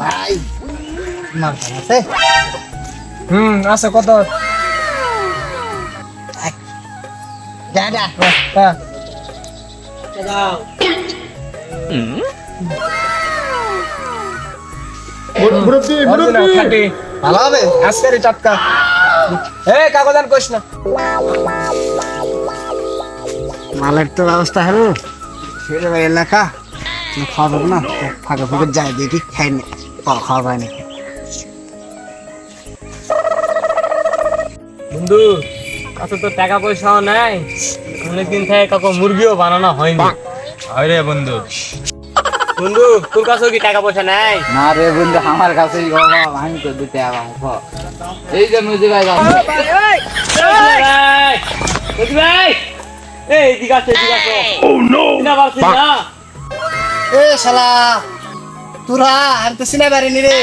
ভাই মাল খান আছে হুম আছে কত ভালো হবে আজকেরই টাটকা এ কাগজান কইস না মালের তো ব্যবস্থা হলো সেটা এলাকা। না খাওয়া যাবে না ফাঁকা ফুঁকে যাই দেখি খাই নি। খাওয়া পায়নি বন্ধু কাছে তো টাকা পয়সাও নাই। অনেকদিন থেকে কাকু মুরগিও বানানো হয়নি। আরে বন্ধু। বন্ধু তোর কাছেও কি টাকা পয়সা নাই? না রে বন্ধু আমার কাছে আমি তো দিতে এই যে মুজি ভাই! এই এদিকে আছে এদিকে আছে। ও নো না পারছিস না এ শালা তোরা আমি তো সিনে পারিনি রে।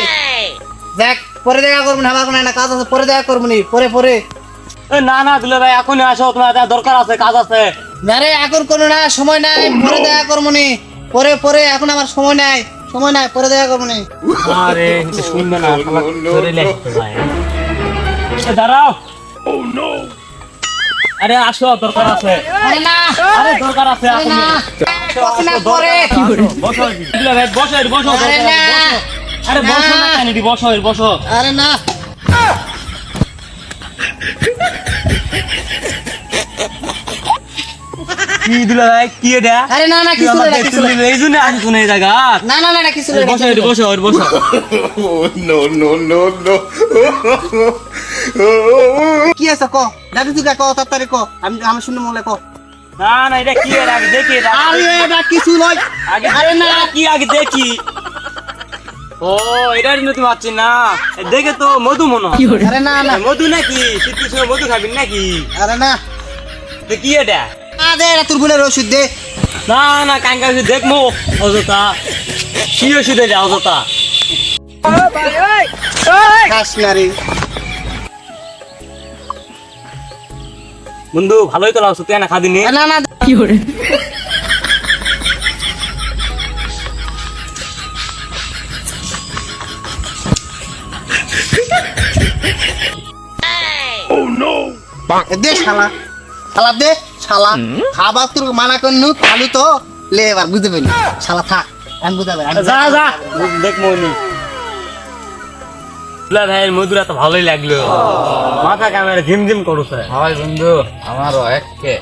দেখ পরে দেখা করব না আমার কোনো একটা কাজ আছে পরে দেখা করব নি পরে পরে। না না দুলে ভাই এখনই আসো তোমার দরকার আছে কাজ আছে। না রে এখন কোনো না সময় নাই পরে দেখা করব নি পরে পরে এখন আমার সময় নাই সময় নাই পরে দেখা করব নি। আরে শুনবে না এ, দাঁড়াও। ও নো আরে আসো দরকার আছে। আরে না। আরে দরকার আছে আসো। না। পরে। বসো বসো বসো আরে বসো। না না। কেন এটি বসো বসো। আরে না। কি দিল ভাই কি এটা? আরে না না কিছু কিছু এই জন্য জায়গা? না না না না কিছু না বসো এর বসো এর বসো। কি আছে ক? দাদু তুই ক তাড়াতাড়ি ক। আমি আমি শুনে মলে ক। না না এটা কি এর আগে দেখি আরে এটা কিছু নয় আগে আরে না। কি আগে দেখি। ও এটা নতুন পাচ্ছি না। দেখে তো মধু মনে হয়। আরে না না মধু নাকি? মধু খাবি নাকি? আরে না। তো কি এটা? দে এটা তোর বোনের ওষুধ দে। না না কাঙ্কা ওষুধ দেখব অযথা। কি ওষুধ এটা অযথা? খাস না রে। বন্ধু ভালোই তো লাগছে তুই না? খাদিনি না না। এ দে শালা। শালা দে শালা। খাবার তোর মানা করনু খালু তো। লে এবার বুঝতে পারি শালা থাক আমি বুঝাবে যা যা। দেখ মনি দুলা ভাইয়ের মধুরা তো ভালোই লাগল। মাথা ক্যামেরা ঝিমঝিম করছে। হয় বন্ধু আমারও একে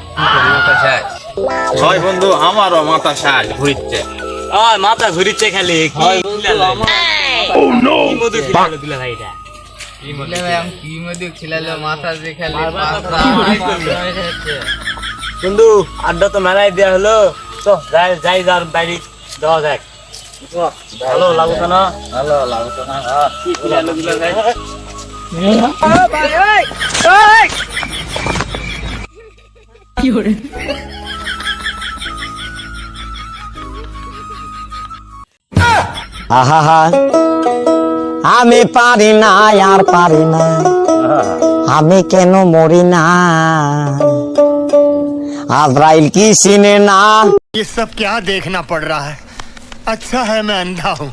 হয় বন্ধু আমারও মাথা সাজ ঘুরছে ওই মাথা ঘুরিচ্ছে খালি? কি মধু দুলা ভাইটা? বন্ধু আড্ডা তো মেলায় দেওয়া হলো। তো যাই যাই যার বাড়ি দেওয়া যাক। ভালো লাগতো না? ভালো লাগতো না কি ভাই আহা আমি পারি না আর পারি না আমি কেন মরি না আজরাইল কি চিনে না ये सब क्या देखना पड़ रहा है अच्छा है मैं अंधा हूँ